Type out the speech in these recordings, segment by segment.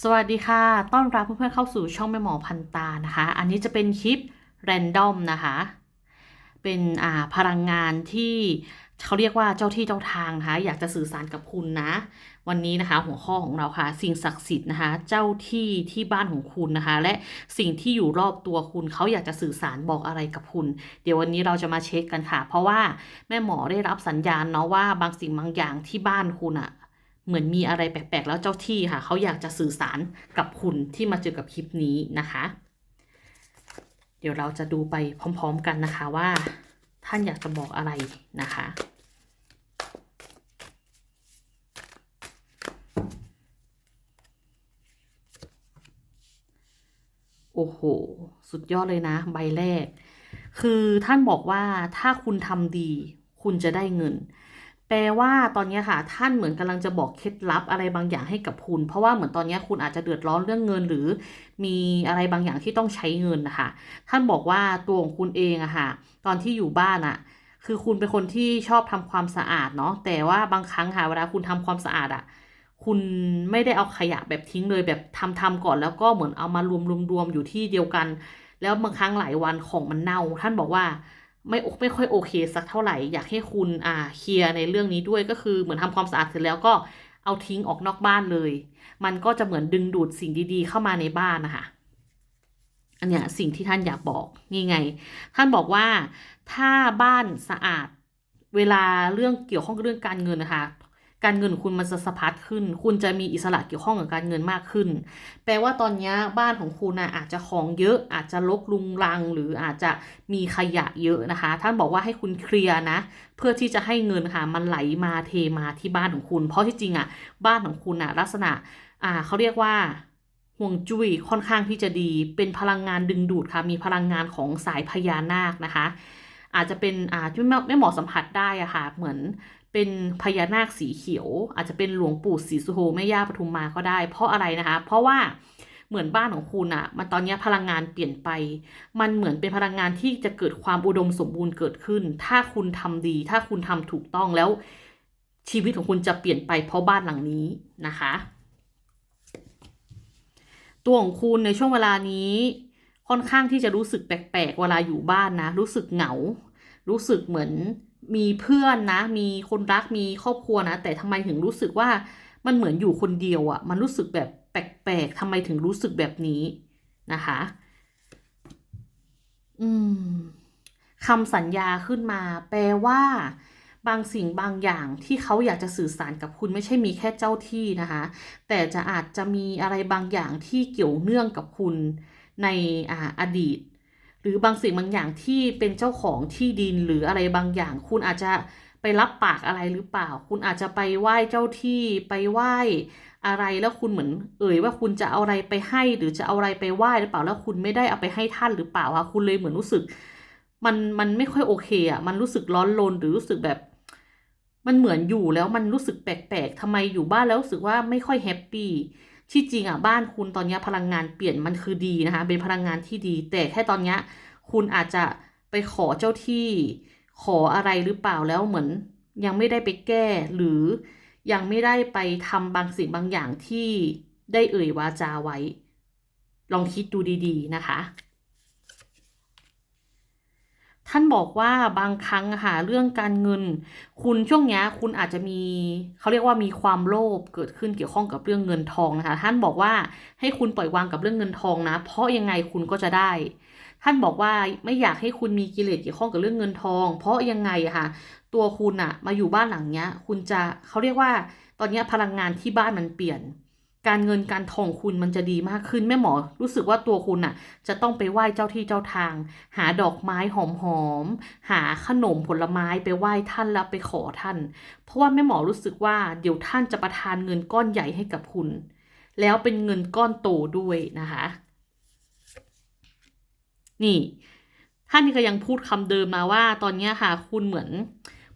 สวัสดีค่ะ ต้อนรับเพื่อนๆเข้าสู่ช่องแม่หมอพันตานะคะ อันนี้จะเป็นคลิปแรนดอมนะคะ เป็นอ่าพลังงานที่เขาเรียกว่าเจ้าที่เจ้าทางนะคะ อยากจะสื่อสารกับคุณนะ วันนี้นะคะ หัวข้อของเราค่ะ สิ่งศักดิ์สิทธิ์นะคะ เจ้าที่ที่บ้านของคุณนะคะ และสิ่งที่อยู่รอบตัวคุณเขาอยากจะสื่อสารบอกอะไรกับคุณ เดี๋ยววันนี้เราจะมาเช็คกันค่ะ เพราะว่าแม่หมอได้รับสัญญาณเนาะว่าบางสิ่งบางอย่างที่บ้านคุณอะ เหมือนมีอะไรแปลกๆ แล้วเจ้าที่ค่ะ เขาอยากจะสื่อสารกับคุณที่มาเจอกับคลิปนี้นะคะ เดี๋ยวเราจะดูไปพร้อมๆกันนะคะว่า ท่านอยากจะบอกอะไรนะคะ โอ้โห สุดยอดเลยนะ ใบแรก คือท่านบอกว่าถ้าคุณทำดี คุณจะได้เงิน แปลว่าตอนนี้ค่ะ ท่านเหมือนกำลังจะบอกเคล็ดลับอะไรบางอย่างให้กับคุณ เพราะว่าเหมือนตอนนี้คุณอาจจะเดือดร้อนเรื่องเงิน หรือมีอะไรบางอย่างที่ต้องใช้เงินนะคะท่านบอกว่าตัวของคุณเองอะค่ะ ตอนที่อยู่บ้านอะคือคุณเป็นคนที่ชอบทำความสะอาดเนาะแต่ว่าบางครั้งค่ะเวลาคุณทำความสะอาดอะคุณไม่ได้เอาขยะแบบทิ้งเลยแบบทำทำก่อนแล้วก็เหมือนเอามารวมรวมรวมอยู่ที่เดียวกัน แล้วบางครั้งหลายวันของมันเน่า ท่านบอกว่า ไม่ไม่ค่อยโอเคสักเท่าไหร่ อยากให้คุณอ่าเคลียร์ในเรื่องนี้ด้วยก็คือเหมือนทำความสะอาดเสร็จแล้วก็เอาทิ้งออกนอกบ้านเลย มันก็จะเหมือนดึงดูดสิ่งดีๆ เข้ามาในบ้านนะคะอันเนี้ยสิ่งที่ท่านอยากบอกนี่ไง ท่านบอกว่าถ้าบ้านสะอาดเวลาเรื่องเกี่ยวข้องกับเรื่องการเงินนะคะ การเงินคุณมันจะสะพัดขึ้น คุณจะมีอิสระเกี่ยวข้องกับการเงินมากขึ้น แปลว่าตอนนี้บ้านของคุณนะอาจจะของเยอะ อาจจะลกลุงรัง หรืออาจจะมีขยะเยอะนะคะ ท่านบอกว่าให้คุณเคลียร์นะ เพื่อที่จะให้เงินค่ะมันไหลมาเทมาที่บ้านของคุณ เพราะที่จริงอะบ้านของคุณอะลักษณะอ่าเขาเรียกว่าห่วงจุ้ยค่อนข้างที่จะดี เป็นพลังงานดึงดูดค่ะ มีพลังงานของสายพญานาคนะคะ อาจจะเป็นอ่าที่ไม่ไม่เหมาะสัมผัสได้อะค่ะ เหมือน เป็นพญานาคสีเขียว อาจจะเป็นหลวงปู่ศรีสุโธแม่ย่าปทุมมาก็ได้ เพราะอะไรนะคะ เพราะว่าเหมือนบ้านของคุณอะมันตอนนี้พลังงานเปลี่ยนไป มันเหมือนเป็นพลังงานที่จะเกิดความอุดมสมบูรณ์เกิดขึ้น ถ้าคุณทำดี ถ้าคุณทำถูกต้องแล้ว ชีวิตของคุณจะเปลี่ยนไปเพราะบ้านหลังนี้นะคะ ตัวของคุณในช่วงเวลานี้ค่อนข้างที่จะรู้สึกแปลกๆ เวลาอยู่บ้านนะ รู้สึกเหงา รู้สึกเหมือน มีเพื่อนนะ มีคนรักมีครอบครัวนะ แต่ทำไมถึงรู้สึกว่ามันเหมือนอยู่คนเดียวอะ่ะ มันรู้สึกแบบแปลกๆทำไมถึงรู้สึกแบบนี้นะคะ อืมคำสัญญาขึ้นมา แปลว่า บางสิ่งบางอย่างที่เขาอยากจะสื่อสารกับคุณไม่ใช่มีแค่เจ้าที่นะคะ แต่จะอาจจะมีอะไรบางอย่างที่เกี่ยวเนื่องกับคุณในออดีต หรือบางสิ่งบางอย่างที่เป็นเจ้าของที่ดินหรืออะไรบางอย่าง คุณอาจจะไปรับปากอะไรหรือเปล่า คุณอาจจะไปไหว้เจ้าที่ไปไหว้อะไรแล้วคุณเหมือน เอ่ยว่าคุณจะเอาอะไรไปให้ หรือจะเอาอะไรไปไหว้หรือเปล่าแล้วคุณไม่ได้เอาไปให้ท่านหรือเปล่าคะคุณเลยเหมือนรู้สึก มันมันไม่ค่อยโอเคอะมันรู้สึกร้อนรนหรือรู้สึกแบบ มันเหมือนอยู่แล้วมันรู้สึกแปลกๆทำไมอยู่บ้านแล้วรู้สึกว่าไม่ค่อยแฮปปี้ ที่จริงอะบ้านคุณตอนนี้พลังงานเปลี่ยนมันคือดีนะคะ เป็นพลังงานที่ดี แต่แค่ตอนนี้คุณอาจจะไปขอเจ้าที่ขออะไรหรือเปล่าแล้วเหมือน ยังไม่ได้ไปแก้ หรือยังไม่ได้ไปทำบางสิ่งบางอย่างที่ได้เอ่ยวาจาไว้ ลองคิดดูดี ๆ นะคะ ท่านบอกว่าบางครั้งค่ะเรื่องการเงิน คุณช่วงนี้คุณอาจจะมีเขาเรียกว่ามีความโลภเกิดขึ้นเกี่ยวข้องกับเรื่องเงินทองนะคะ ท่านบอกว่าให้คุณปล่อยวางกับเรื่องเงินทองนะ เพราะยังไงคุณก็จะได้ ท่านบอกว่าไม่อยากให้คุณมีกิเลสเกี่ยวข้องกับเรื่องเงินทอง เพราะยังไงค่ะ ตัวคุณอะมาอยู่บ้านหลังเนี้ย คุณจะเขาเรียกว่า ตอนนี้พลังงานที่บ้านมันเปลี่ยน การเงินการทองคุณมันจะดีมากขึ้นแม่หมอ รู้สึกว่าตัวคุณน่ะ จะต้องไปไหว้เจ้าที่เจ้าทาง หาดอกไม้หอมๆหาขนมผลไม้ไปไหว้ท่านแล้วไปขอท่าน เพราะว่าแม่หมอรู้สึกว่าเดี๋ยวท่านจะประทานเงินก้อนใหญ่ให้กับคุณ แล้วเป็นเงินก้อนโตด้วยนะคะ นี่ท่านนี่ก็ยังพูดคำเดิมมาว่า ตอนนี้ค่ะคุณเหมือน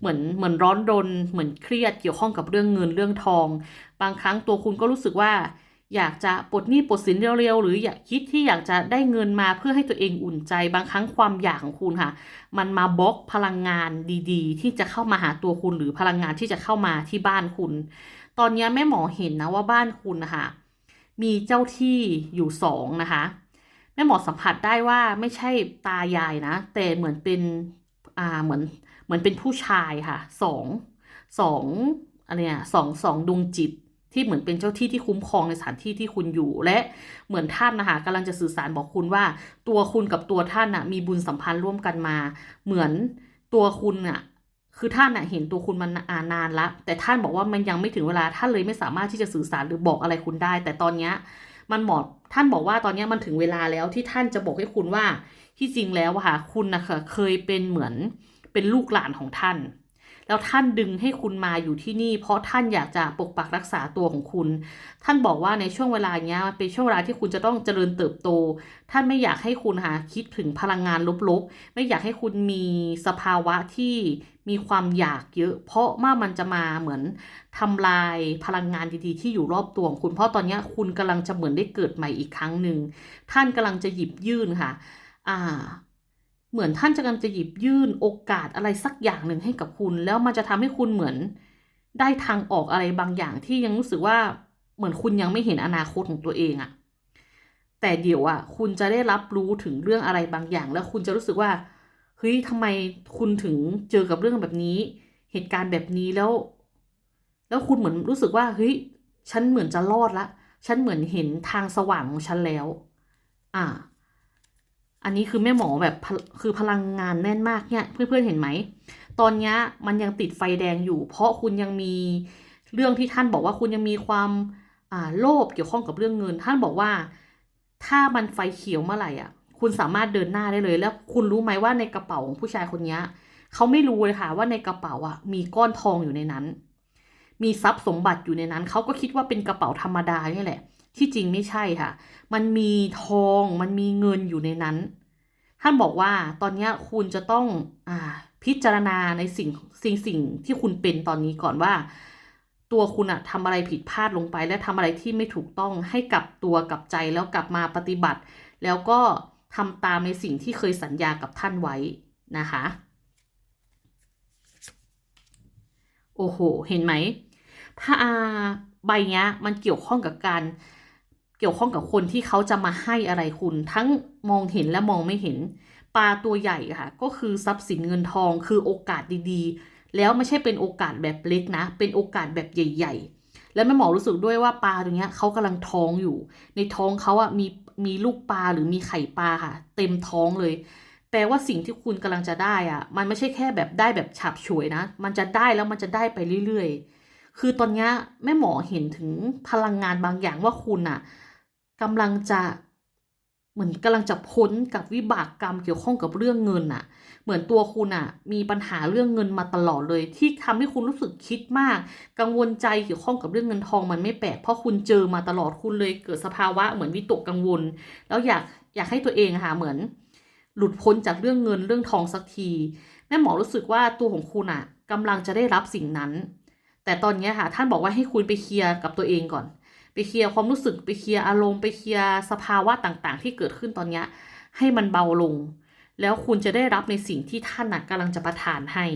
เหมือนเหมือนร้อนรน เหมือนเครียดเกี่ยวข้องกับเรื่องเงินเรื่องทอง บางครั้งตัวคุณก็รู้สึกว่า อยากจะปลดหนี้ปลดสินเร็วๆ หรืออยากคิดที่อยากจะได้เงินมาเพื่อให้ตัวเองอุ่นใจ บางครั้งความอยากของคุณค่ะ มันมาบล็อกพลังงานดีๆ ที่จะเข้ามาหาตัวคุณหรือพลังงานที่จะเข้ามาที่บ้านคุณ ตอนนี้แม่หมอเห็นนะว่าบ้านคุณนะคะมีเจ้าที่อยู่สองนะคะแม่หมอสัมผัสได้ว่าไม่ใช่ตายายนะ แต่เหมือนเป็นอ่าเหมือน เหมือนเป็นผู้ชายค่ะสองสองอะไรเนี่ยสองสองดวงจิตที่เหมือนเป็นเจ้าที่ที่คุ้มครองในสถานที่ที่คุณอยู่ และเหมือนท่านนะคะกำลังจะสื่อสารบอกคุณว่า ตัวคุณกับตัวท่านน่ะมีบุญสัมพันธ์ร่วมกันมา เหมือนตัวคุณน่ะคือท่านน่ะเห็นตัวคุณมันนานละแต่ท่านบอกว่ามันยังไม่ถึงเวลาท่านเลยไม่สามารถที่จะสื่อสารหรือบอกอะไรคุณได้ แต่ตอนเนี้ยมันบอกท่านบอกว่าตอนนี้มันถึงเวลาแล้วที่ท่านจะบอกให้คุณว่าที่จริงแล้วอะค่ะคุณนะคะเคยเป็นเหมือน เป็นลูกหลานของท่าน แล้วท่านดึงให้คุณมาอยู่ที่นี่ เพราะท่านอยากจะปกปักรักษาตัวของคุณ ท่านบอกว่าในช่วงเวลาเนี้ยมันเป็นช่วงเวลาที่คุณจะต้องเจริญเติบโต ท่านไม่อยากให้คุณค่ะคิดถึงพลังงานลบๆ ไม่อยากให้คุณมีสภาวะที่มีความอยากเยอะ เพราะว่ามันจะมาเหมือนทำลายพลังงานดีๆ ที่อยู่รอบตัวของคุณ เพราะตอนนี้คุณกำลังจะเหมือนได้เกิดใหม่อีกครั้งหนึ่ง ท่านกำลังจะหยิบยื่นค่ะ อ่า เหมือนท่านจะกำลังจะหยิบยื่นโอกาสอะไรสักอย่างหนึ่งให้กับคุณ แล้วมันจะทำให้คุณเหมือนได้ทางออกอะไรบางอย่างที่ยังรู้สึกว่าเหมือนคุณยังไม่เห็นอนาคตของตัวเองอะแต่เดี๋ยวอะคุณจะได้รับรู้ถึงเรื่องอะไรบางอย่าง แล้วคุณจะรู้สึกว่าเฮ้ยทำไมคุณถึงเจอกับเรื่องแบบนี้ เหตุการณ์แบบนี้แล้ว แล้วคุณเหมือนรู้สึกว่าเฮ้ยฉันเหมือนจะรอดละ ฉันเหมือนเห็นทางสว่างของฉันแล้ว อ่า อันนี้คือแม่หมอแบบคือพลังงานแน่นมากเนี่ย เพื่อนๆเห็นไหม ตอนนี้มันยังติดไฟแดงอยู่ เพราะคุณยังมีเรื่องที่ท่านบอกว่าคุณยังมีความอ่าโลภเกี่ยวข้องกับเรื่องเงิน ท่านบอกว่า ถ้ามันไฟเขียวเมื่อไหร่อะ คุณสามารถเดินหน้าได้เลย แล้วคุณรู้ไหมว่าในกระเป๋าของผู้ชายคนนี้เขาไม่รู้เลยค่ะว่าในกระเป๋าอะมีก้อนทองอยู่ในนั้น มีทรัพย์สมบัติอยู่ในนั้นเขาก็คิดว่าเป็นกระเป๋าธรรมดานี่แหละ ที่จริงไม่ใช่ค่ะ มันมีทองมันมีเงินอยู่ในนั้น ท่านบอกว่าตอนนี้คุณจะต้องอพิจารณาในสิ่งสิ่งสิ่งที่คุณเป็นตอนนี้ก่อนว่า ตัวคุณอะทำอะไรผิดพลาดลงไป และทำอะไรที่ไม่ถูกต้องให้กลับตัวกลับใจแล้วกลับมาปฏิบัติ แล้วก็ทำตามในสิ่งที่เคยสัญญากับท่านไว้นะคะโอ้โห เห็นไหมถ้าใบเนี้ยมันเกี่ยวข้องกับการ เกี่ยวข้องกับคนที่เขาจะมาให้อะไรคุณ ทั้งมองเห็นและมองไม่เห็น ปลาตัวใหญ่ค่ะ ก็คือทรัพย์สินเงินทองคือโอกาสดีๆ แล้วไม่ใช่เป็นโอกาสแบบเล็กนะ เป็นโอกาสแบบใหญ่ ๆ แล้วแม่หมอรู้สึกด้วยว่าปลาตัวเนี้ยเขากำลังท้องอยู่ ในท้องเขาอะมีมีลูกปลาหรือมีไข่ปลาค่ะ เต็มท้องเลย แปลว่าสิ่งที่คุณกำลังจะได้อะมันไม่ใช่แค่แบบได้แบบฉับเฉวยนะ มันจะได้แล้วมันจะได้ไปเรื่อยๆ คือตอนนี้แม่หมอเห็นถึงพลังงานบางอย่างว่าคุณอะกำลังจะเหมือนกำลังจะพ้นกับวิบากกรรมเกี่ยวข้องกับเรื่องเงินอะเหมือนตัวคุณอะมีปัญหาเรื่องเงินมาตลอดเลย ที่ทำให้คุณรู้สึกคิดมาก กังวลใจเกี่ยวข้องกับเรื่องเงินทองมันไม่แปลกเพราะคุณเจอมาตลอดคุณเลยเกิดสภาวะเหมือนวิตกกังวล แล้วอยากอยากให้ตัวเองค่ะเหมือน หลุดพ้นจากเรื่องเงินเรื่องทองสักทีแม่หมอรู้สึกว่าตัวของคุณอะกำลังจะได้รับสิ่งนั้น แต่ตอนนี้ค่ะท่านบอกว่าให้คุณไปเคลียร์กับตัวเองก่อน ไปเคลียร์ความรู้สึกไปเคลียร์อารมณ์ไปเคลียร์สภาวะต่างๆ ที่เกิดขึ้นตอนนี้ให้มันเบาลง แล้วคุณจะได้รับในสิ่งที่ท่านนะกำลังจะประทานให้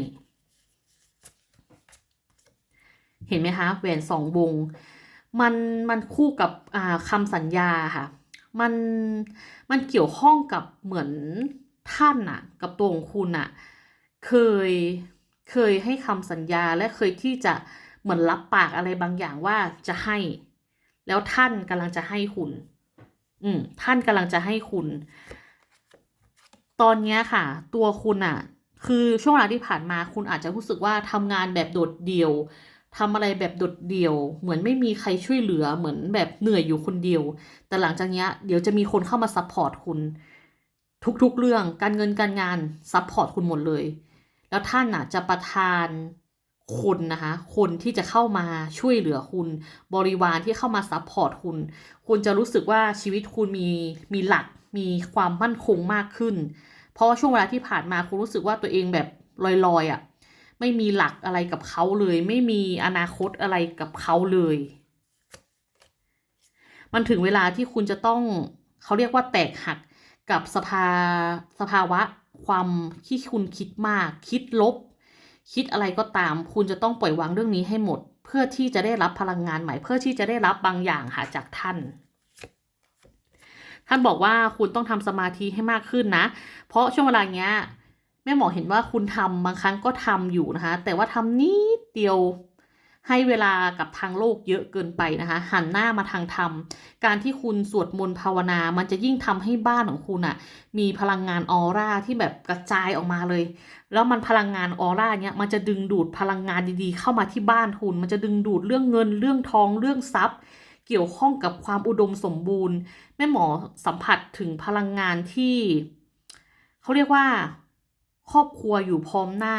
เห็นไหมคะแหวนสองวง มันมันคู่กับอ่าคำสัญญาค่ะมันมันเกี่ยวข้องกับเหมือนท่านน่ะกับตัวของคุณน่ะเคย เคยให้คำสัญญาและเคยที่จะเหมือนรับปากอะไรบางอย่างว่าจะให้ แล้วท่านกำลังจะให้คุณ อืม ท่านกำลังจะให้คุณ ตอนนี้ค่ะ ตัวคุณอะ คือช่วงเวลาที่ผ่านมาคุณอาจจะรู้สึกว่าทำงานแบบโดดเดี่ยวทำอะไรแบบโดดเดี่ยว เหมือนไม่มีใครช่วยเหลือเหมือนแบบเหนื่อยอยู่คนเดียว แต่หลังจากนี้เดี๋ยวจะมีคนเข้ามาซัพพอร์ตคุณ ทุกๆเรื่องการเงินการงานซัพพอร์ตคุณหมดเลย แล้วท่านน่ะจะประทานคนนะคะ คนที่จะเข้ามาช่วยเหลือคุณ บริวารที่เข้ามาซัพพอร์ตคุณ คุณจะรู้สึกว่าชีวิตคุณมีมีหลัก มีความมั่นคงมากขึ้น เพราะว่าช่วงเวลาที่ผ่านมาคุณรู้สึกว่าตัวเองแบบลอยๆอะ่ะ ไม่มีหลักอะไรกับเขาเลย ไม่มีอนาคตอะไรกับเขาเลย มันถึงเวลาที่คุณจะต้องเขาเรียกว่าแตกหักกับสภาสภาวะ ความที่คุณคิดมาก คิดลบ คิดอะไรก็ตาม คุณจะต้องปล่อยวางเรื่องนี้ให้หมด เพื่อที่จะได้รับพลังงานใหม่ เพื่อที่จะได้รับบางอย่างค่ะจากท่าน ท่านบอกว่าคุณต้องทำสมาธิให้มากขึ้นนะ เพราะช่วงเวลาเนี้ยแม่หมอเห็นว่าคุณทำบางครั้งก็ทำอยู่นะคะ แต่ว่าทำนิดเดียว ให้เวลากับทางโลกเยอะเกินไปนะคะ หันหน้ามาทางธรรม การที่คุณสวดมนต์ภาวนา มันจะยิ่งทำให้บ้านของคุณอะมีพลังงานออร่าที่แบบกระจายออกมาเลย แล้วมันพลังงานออร่าเนี้ยมันจะดึงดูดพลังงานดีๆ เข้ามาที่บ้านคุณ มันจะดึงดูดเรื่องเงินเรื่องทองเรื่องทรัพย์ เกี่ยวข้องกับความอุดมสมบูรณ์ แม่หมอสัมผัสถึงพลังงานที่เขาเรียกว่า ครอบครัวอยู่พร้อมหน้า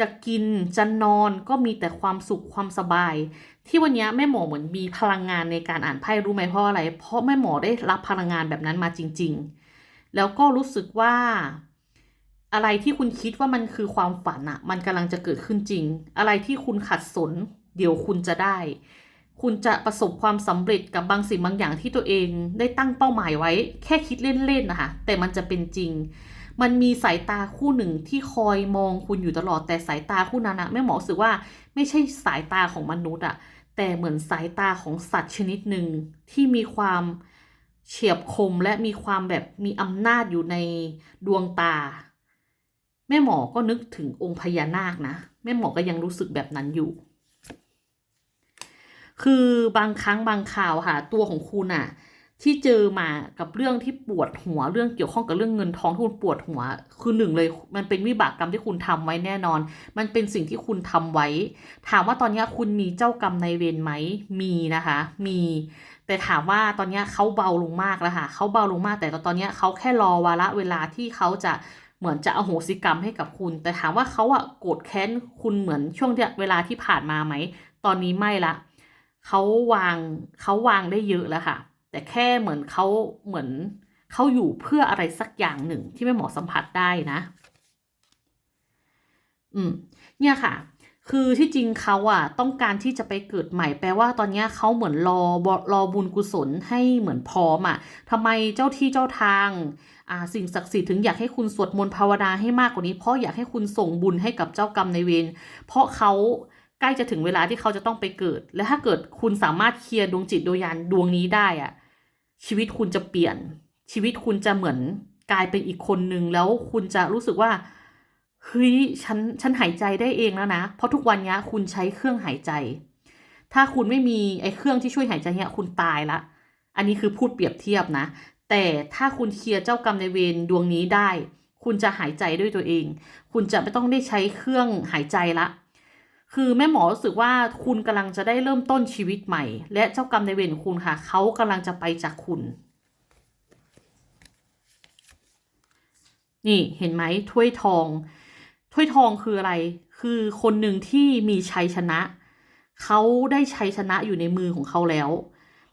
จะกินจะนอนก็มีแต่ความสุขความสบาย ที่วันนี้แม่หมอเหมือนมีพลังงานในการอ่านไพ่รู้ไหมเพราะอะไร เพราะแม่หมอได้รับพลังงานแบบนั้นมาจริง ๆ แล้วก็รู้สึกว่า อะไรที่คุณคิดว่ามันคือความฝันอะมันกำลังจะเกิดขึ้นจริง อะไรที่คุณขัดสน เดี๋ยวคุณจะได้ คุณจะประสบความสำเร็จกับบางสิ่งบางอย่างที่ตัวเองได้ตั้งเป้าหมายไว้ แค่คิดเล่นๆนะคะแต่มันจะเป็นจริง มันมีสายตาคู่หนึ่งที่คอยมองคุณอยู่ตลอดแต่สายตาคู่นั้นนะแม่หมอรู้สึกว่าไม่ใช่สายตาของมนุษย์อะแต่เหมือนสายตาของสัตว์ชนิดหนึ่งที่มีความเฉียบคมและมีความแบบมีอำนาจอยู่ในดวงตา แม่หมอก็นึกถึงองค์พญานาคนะ แม่หมอก็ยังรู้สึกแบบนั้นอยู่ คือบางครั้งบางข่าวค่ะ ตัวของคุณอะ ที่เจอมากับเรื่องที่ปวดหัวเรื่องเกี่ยวข้องกับเรื่องเงินทองที่คุณปวดหัว คือหนึ่งเลย มันเป็นวิบากกรรมที่คุณทำไว้แน่นอน มันเป็นสิ่งที่คุณทำไว้ ถามว่าตอนนี้คุณมีเจ้ากรรมในเวรไหมมีนะคะ มี แต่ถามว่าตอนนี้เขาเบาลงมากแล้วค่ะเขาเบาลงมาก แต่ตอนนี้เขาแค่รอวาระเวลาที่เขาจะเหมือนจะอโหสิกรรมให้กับคุณ แต่ถามว่าเขาอะโกรธแค้นคุณเหมือนช่วงเวลาที่ผ่านมาไหมตอนนี้ไม่ละเขาวางเขาวางได้เยอะแล้วค่ะ แต่แค่เหมือนเขาเหมือนเขาอยู่เพื่ออะไรสักอย่างหนึ่งที่แม่หมอสัมผัสได้นะ อืม เนี่ยค่ะ คือที่จริงเขาอะต้องการที่จะไปเกิดใหม่แปลว่าตอนนี้เขาเหมือนรอบรอบุญกุศลให้เหมือนพร้อมอะทำไมเจ้าที่เจ้าทางอ่าสิ่งศักดิ์สิทธิ์ถึงอยากให้คุณสวดมนต์ภาวนาให้มากกว่านี้ เพราะอยากให้คุณส่งบุญให้กับเจ้ากรรมในเวรเพราะเขาใกล้จะถึงเวลาที่เขาจะต้องไปเกิด และถ้าเกิดคุณสามารถเคลียร์ดวงจิตดวงวิญญาณดวงนี้ได้อะ ชีวิตคุณจะเปลี่ยน ชีวิตคุณจะเหมือนกลายเป็นอีกคนนึงแล้วคุณจะรู้สึกว่าเฮ้ยฉันฉันหายใจได้เองแล้วนะ เพราะทุกวันนี้คุณใช้เครื่องหายใจ ถ้าคุณไม่มีไอ้เครื่องที่ช่วยหายใจเนี่ยคุณตายละ อันนี้คือพูดเปรียบเทียบนะ แต่ถ้าคุณเคลียร์เจ้ากรรมในเวรดวงนี้ได้ คุณจะหายใจด้วยตัวเอง คุณจะไม่ต้องได้ใช้เครื่องหายใจละ คือแม่หมอรู้สึกว่าคุณกำลังจะได้เริ่มต้นชีวิตใหม่ และเจ้ากรรมในายเวรคุณค่ะ เขากำลังจะไปจากคุณ นี่เห็นไหมถ้วยทอง ถ้วยทองคืออะไร คือคนหนึ่งที่มีชัยชนะ เขาได้ชัยชนะอยู่ในมือของเขาแล้ว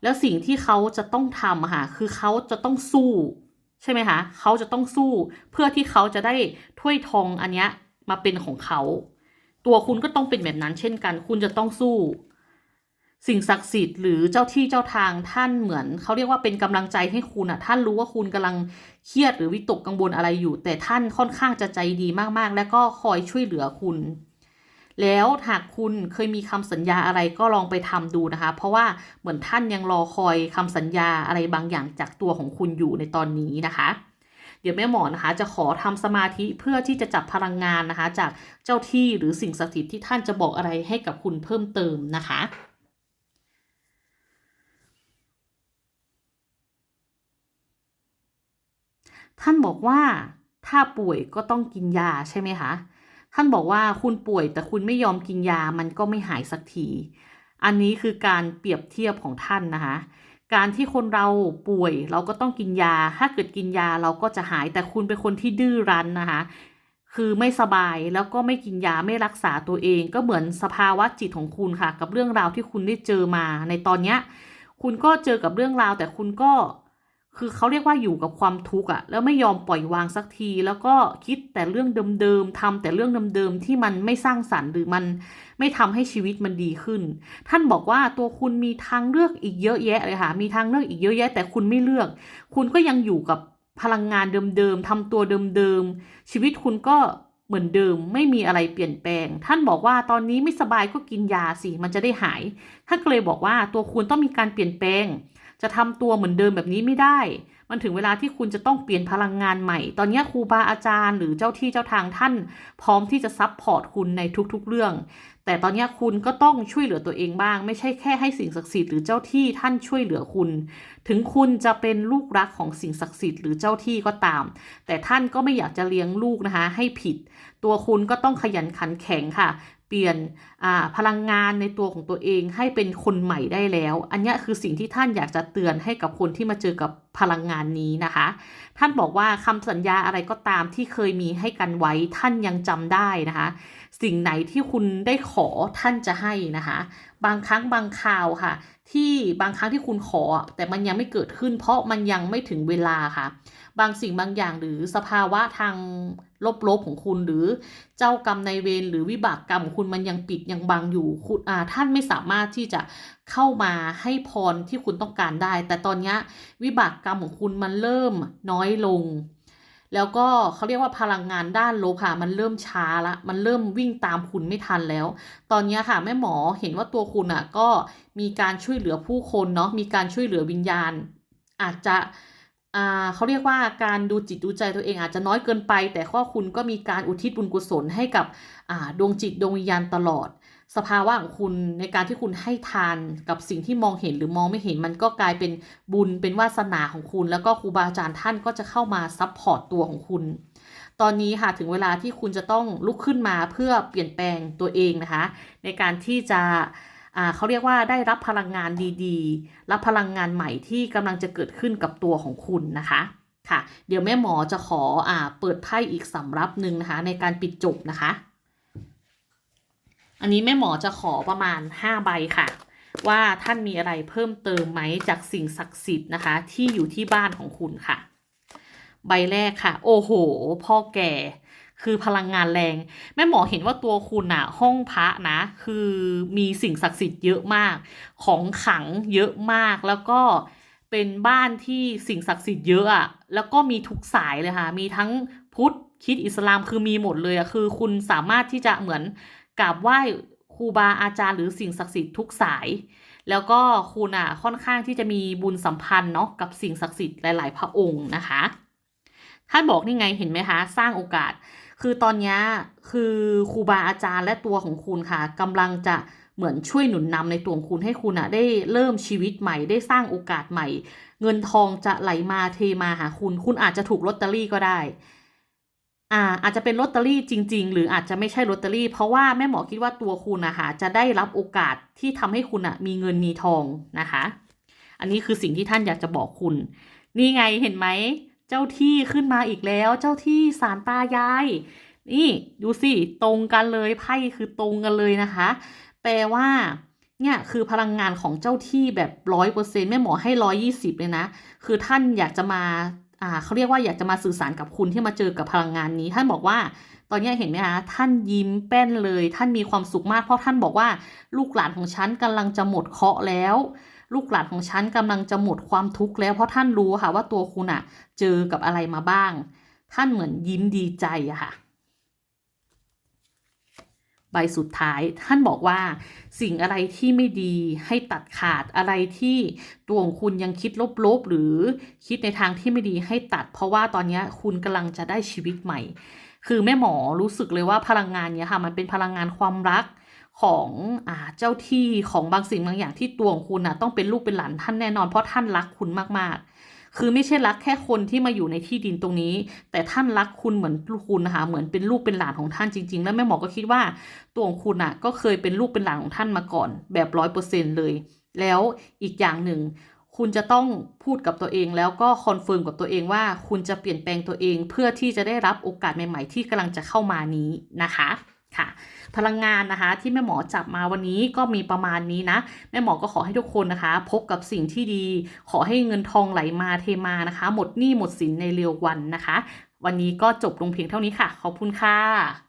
แล้วสิ่งที่เขาจะต้องทำค่ะ คือเขาจะต้องสู้ ใช่ไหมคะเขาจะต้องสู้ เพื่อที่เขาจะได้ถ้วยทองอันเนี้ยมาเป็นของเขา ตัวคุณก็ต้องเป็นแบบนั้นเช่นกัน คุณจะต้องสู้ สิ่งศักดิ์สิทธิ์หรือเจ้าที่เจ้าทางท่านเหมือนเขาเรียกว่าเป็นกำลังใจให้คุณอะท่านรู้ว่าคุณกำลังเครียดหรือวิตกกังวลอะไรอยู่ แต่ท่านค่อนข้างจะใจดีมากๆ และก็คอยช่วยเหลือคุณ แล้วหากคุณเคยมีคำสัญญาอะไรก็ลองไปทำดูนะคะ เพราะว่าเหมือนท่านยังรอคอยคำสัญญาอะไรบางอย่างจากตัวของคุณอยู่ในตอนนี้นะคะ เดี๋ยวแม่หมอนะคะจะขอทำสมาธิเพื่อที่จะจับพลังงานนะคะ จากเจ้าที่หรือสิ่งศักดิ์สิทธิ์ที่ท่านจะบอกอะไรให้กับคุณเพิ่มเติมนะคะท่านบอกว่าถ้าป่วยก็ต้องกินยาใช่ไหมคะ ท่านบอกว่าคุณป่วยแต่คุณไม่ยอมกินยามันก็ไม่หายสักที อันนี้คือการเปรียบเทียบของท่านนะคะ การที่คนเราป่วยเราก็ต้องกินยา ถ้าเกิดกินยาเราก็จะหาย แต่คุณเป็นคนที่ดื้อรั้นนะคะ คือไม่สบายแล้วก็ไม่กินยาไม่รักษาตัวเอง ก็เหมือนสภาวะจิตของคุณค่ะ กับเรื่องราวที่คุณได้เจอมา ในตอนเนี้ย คุณก็เจอกับเรื่องราว แต่คุณก็ คือเขาเรียกว่าอยู่กับความทุกข์อะแล้วไม่ยอมปล่อยวางสักที แล้วก็คิดแต่เรื่องเดิมๆทำแต่เรื่องเดิมๆที่มันไม่สร้างสรรค์หรือมัน ไม่ทำให้ชีวิตมันดีขึ้น ท่านบอกว่าตัวคุณมีทางเลือกอีกเยอะแยะเลยค่ะ มีทางเลือกอีกเยอะแยะ แต่คุณไม่เลือก คุณก็ยังอยู่กับพลังงานเดิมๆทำตัวเดิมๆ ชีวิตคุณก็เหมือนเดิมไม่มีอะไรเปลี่ยนแปลง ท่านบอกว่าตอนนี้ไม่สบายก็กินยาสิมันจะได้หายท่านก็เลยบอกว่าตัวคุณต้องมีการเปลี่ยนแปลง จะทำตัวเหมือนเดิมแบบนี้ไม่ได้ มันถึงเวลาที่คุณจะต้องเปลี่ยนพลังงานใหม่ ตอนนี้ครูบาอาจารย์หรือเจ้าที่เจ้าทางท่าน พร้อมที่จะซับพอร์ตคุณในทุกๆเรื่อง แต่ตอนนี้คุณก็ต้องช่วยเหลือตัวเองบ้าง ไม่ใช่แค่ให้สิ่งศักดิ์สิทธิ์หรือเจ้าที่ท่านช่วยเหลือคุณ ถึงคุณจะเป็นลูกรักของสิ่งศักดิ์สิทธิ์หรือเจ้าที่ก็ตาม แต่ท่านก็ไม่อยากจะเลี้ยงลูกนะคะให้ผิด ตัวคุณก็ต้องขยันขันแข็งค่ะ เปลี่ยนพลังงานในตัวของตัวเองให้เป็นคนใหม่ได้แล้ว อันนี้คือสิ่งที่ท่านอยากจะเตือนให้กับคนที่มาเจอกับพลังงานนี้นะคะ ท่านบอกว่าคำสัญญาอะไรก็ตามที่เคยมีให้กันไว้ท่านยังจำได้นะคะ สิ่งไหนที่คุณได้ขอท่านจะให้นะคะ บางครั้งบางคราวค่ะ ที่บางครั้งที่คุณขอ แต่มันยังไม่เกิดขึ้น เพราะมันยังไม่ถึงเวลาค่ะ บางสิ่งบางอย่างหรือสภาวะทางลบๆของคุณหรือเจ้ากรรมในเวรหรือวิบากกรรมของคุณมันยังปิดยังบังอยู่คุณอ่าท่านไม่สามารถที่จะเข้ามาให้พรที่คุณต้องการได้ แต่ตอนนี้วิบากกรรมของคุณมันเริ่มน้อยลง แล้วก็เขาเรียกว่าพลังงานด้านลบค่ะ มันเริ่มช้าละ มันเริ่มวิ่งตามคุณไม่ทันแล้ว ตอนนี้ค่ะแม่หมอเห็นว่าตัวคุณอะก็มีการช่วยเหลือผู้คนเนาะ มีการช่วยเหลือวิญญาณ อาจจะเขาเรียกว่าการดูจิตดูใจตัวเองอาจจะน้อยเกินไป แต่ข้อคุณก็มีการอุทิศบุญกุศลให้กับดวงจิตดวงวิญญาณตลอด สภาวะของคุณในการที่คุณให้ทานกับสิ่งที่มองเห็นหรือมองไม่เห็นมันก็กลายเป็นบุญเป็นวาสนาของคุณ แล้วก็ครูบาอาจารย์ท่านก็จะเข้ามาซับพอร์ตตัวของคุณ ตอนนี้ค่ะถึงเวลาที่คุณจะต้องลุกขึ้นมาเพื่อเปลี่ยนแปลงตัวเองนะคะ ในการที่จะเขาเรียกว่าได้รับพลังงานดีๆ รับพลังงานใหม่ที่กำลังจะเกิดขึ้นกับตัวของคุณนะคะค่ะ เดี๋ยวแม่หมอจะขออเปิดไพ่อีกสำรับหนึ่งนะคะ ในการปิดจบนะคะ อันนี้แม่หมอจะขอประมาณ 5 ใบค่ะ ว่าท่านมีอะไรเพิ่มเติมไหมจากสิ่งศักดิ์สิทธิ์นะคะ ที่อยู่ที่บ้านของคุณค่ะ ใบแรกค่ะ โอ้โห พ่อแก่คือพลังงานแรง แม่หมอเห็นว่าตัวคุณอะห้องพระนะ คือมีสิ่งศักดิ์สิทธิ์เยอะมาก ของขังเยอะมากแล้วก็เป็นบ้านที่สิ่งศักดิ์สิทธิ์เยอะอะแล้วก็มีทุกสายเลยค่ะ มีทั้งพุทธคิดอิสลามคือมีหมดเลยอะคือคุณสามารถที่จะเหมือน กราบไหว้ครูบาอาจารย์หรือสิ่งศักดิ์สิทธิ์ทุกสาย แล้วก็คุณอะค่อนข้างที่จะมีบุญสัมพันธ์เนาะกับสิ่งศักดิ์สิทธิ์หลาย ๆ พระองค์นะคะ ท่านบอกนี่ไงเห็นไหมคะ สร้างโอกาส คือตอนนี้คือครูบาอาจารย์และตัวของคุณค่ะกำลังจะเหมือนช่วยหนุนนำในตัวคุณให้คุณอะได้เริ่มชีวิตใหม่ ได้สร้างโอกาสใหม่ เงินทองจะไหลมาเทมาหาคุณ คุณอาจจะถูกลอตเตอรี่ก็ได้ อ่าอาจจะเป็นลอตเตอรี่จริง ๆ หรืออาจจะไม่ใช่ลอตเตอรี่ เพราะว่าแม่หมอคิดว่าตัวคุณนะคะจะได้รับโอกาสที่ทำให้คุณอะมีเงินมีทองนะคะ อันนี้คือสิ่งที่ท่านอยากจะบอกคุณ นี่ไงเห็นไหม เจ้าที่ขึ้นมาอีกแล้ว เจ้าที่สารตายาย นี่ดูสิตรงกันเลยไพ่คือตรงกันเลยนะคะ แปลว่าเนี่ยคือพลังงานของเจ้าที่แบบร้อยเปอร์เซ็นต์แม่หมอให้ร้อยี่สิบเลยนะ คือท่านอยากจะมา อ่าเขาเรียกว่าอยากจะมาสื่อสารกับคุณที่มาเจอกับพลังงานนี้ ท่านบอกว่า ตอนนี้เห็นไหมคะท่านยิ้มแป้นเลย ท่านมีความสุขมากเพราะท่านบอกว่า ลูกหลานของฉันกำลังจะหมดเคราะห์แล้ว ลูกหลานของฉันกำลังจะหมดความทุกข์แล้วเพราะท่านรู้ค่ะว่าตัวคุณอะเจอกับอะไรมาบ้าง ท่านเหมือนยิ้มดีใจอะค่ะ สุดท้าย ท่านบอกว่าสิ่งอะไรที่ไม่ดีให้ตัดขาดอะไรที่ตัวของคุณยังคิดลบๆ หรือคิดในทางที่ไม่ดีให้ตัด เพราะว่าตอนนี้คุณกำลังจะได้ชีวิตใหม่ คือแม่หมอรู้สึกเลยว่าพลังงานเนี้ยค่ะมันเป็นพลังงานความรักของอเจ้าที่ของบางสิ่งบางอย่างที่ตัวของคุณนะต้องเป็นลูกเป็นหลานท่านแน่นอนเพราะท่านรักคุณมากๆ คือไม่ใช่รักแค่คนที่มาอยู่ในที่ดินตรงนี้ แต่ท่านรักคุณเหมือนคุณนะคะเหมือนเป็นลูกเป็นหลานของท่านจริง ๆ แล้วแม่หมอก็คิดว่าตัวของคุณอะก็เคยเป็นลูกเป็นหลานของท่านมาก่อน แบบร้อยเปอร์เซ็นเลย แล้วอีกอย่างหนึ่งคุณจะต้องพูดกับตัวเองแล้วก็คอนเฟิร์มกับตัวเองว่าคุณจะเปลี่ยนแปลงตัวเองเพื่อที่จะได้รับโอกาสใหม่ ๆ ที่กำลังจะเข้ามานี้นะคะ ค่ะ พลังงานนะคะที่แม่หมอจับมาวันนี้ก็มีประมาณนี้นะแม่หมอก็ขอให้ทุกคนนะคะ พบกับสิ่งที่ดี ขอให้เงินทองไหลมาเทมานะคะ หมดหนี้หมดสินในเร็ววันนะคะ วันนี้ก็จบลงเพียงเท่านี้ค่ะ ขอบคุณค่ะ